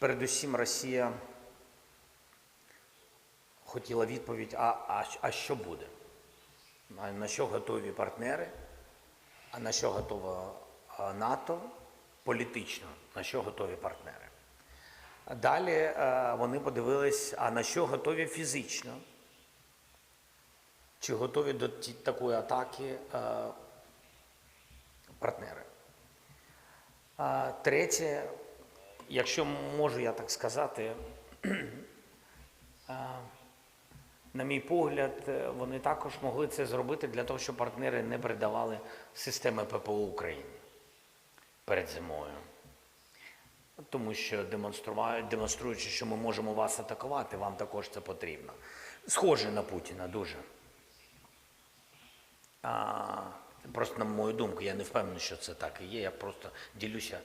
Передусім, Росія хотіла відповідь: а, а, а що буде? А на що готові партнери? А на що готова НАТО? Політично, на що готові партнери? Далі е, вони подивились, а на що готові фізично? Чи готові до такої атаки е, партнери? А третє, якщо можу я так сказати, на мій погляд, е, вони також могли це зробити для того, щоб партнери не передавали системи ППО Україні перед зимою. Тому що демонструючи, що ми можемо вас атакувати, вам також це потрібно. Схоже на Путіна дуже. А, просто на мою думку, я не впевнений, що це так і є. Я просто ділюся.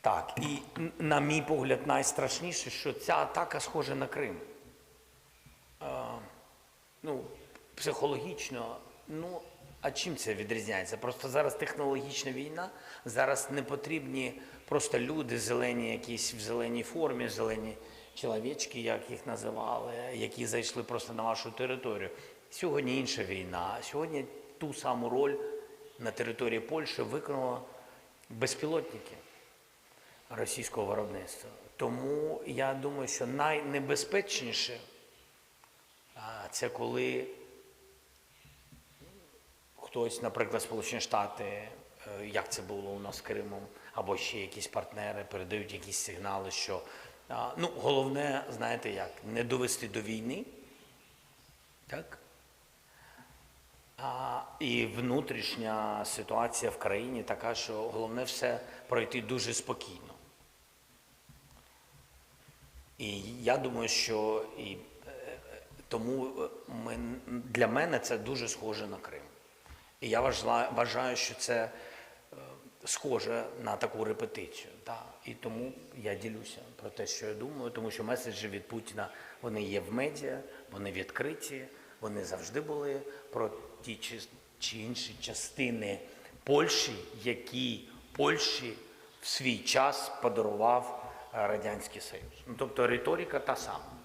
Так, і на мій погляд, найстрашніше, що ця атака схожа на Крим. А, ну, психологічно, ну, а чим це відрізняється? Просто зараз технологічна війна, зараз не потрібні просто люди, зелені, якісь в зеленій формі, зелені чоловічки, як їх називали, які зайшли просто на вашу територію. Сьогодні інша війна. Сьогодні ту саму роль на території Польщі виконали безпілотники російського виробництва. Тому я думаю, що найнебезпечніше це коли хтось, наприклад, Сполучені Штати, е, як це було у нас з Кримом, або ще якісь партнери передають якісь сигнали, що ну, головне, знаєте як, не довести до війни, так? А, і внутрішня ситуація в країні така, що головне все пройти дуже спокійно. І я думаю, що і, е, тому е, ми, для мене це дуже схоже на Крим. І я вважаю, що це е, схоже на таку репетицію. Да. І тому я ділюся про те, що я думаю, тому що меседжі від Путіна вони є в медіа, вони відкриті, вони завжди були про ті чи, чи інші частини Польщі, які Польщі в свій час подарував Радянський Союз. Ну, тобто риторика та сама.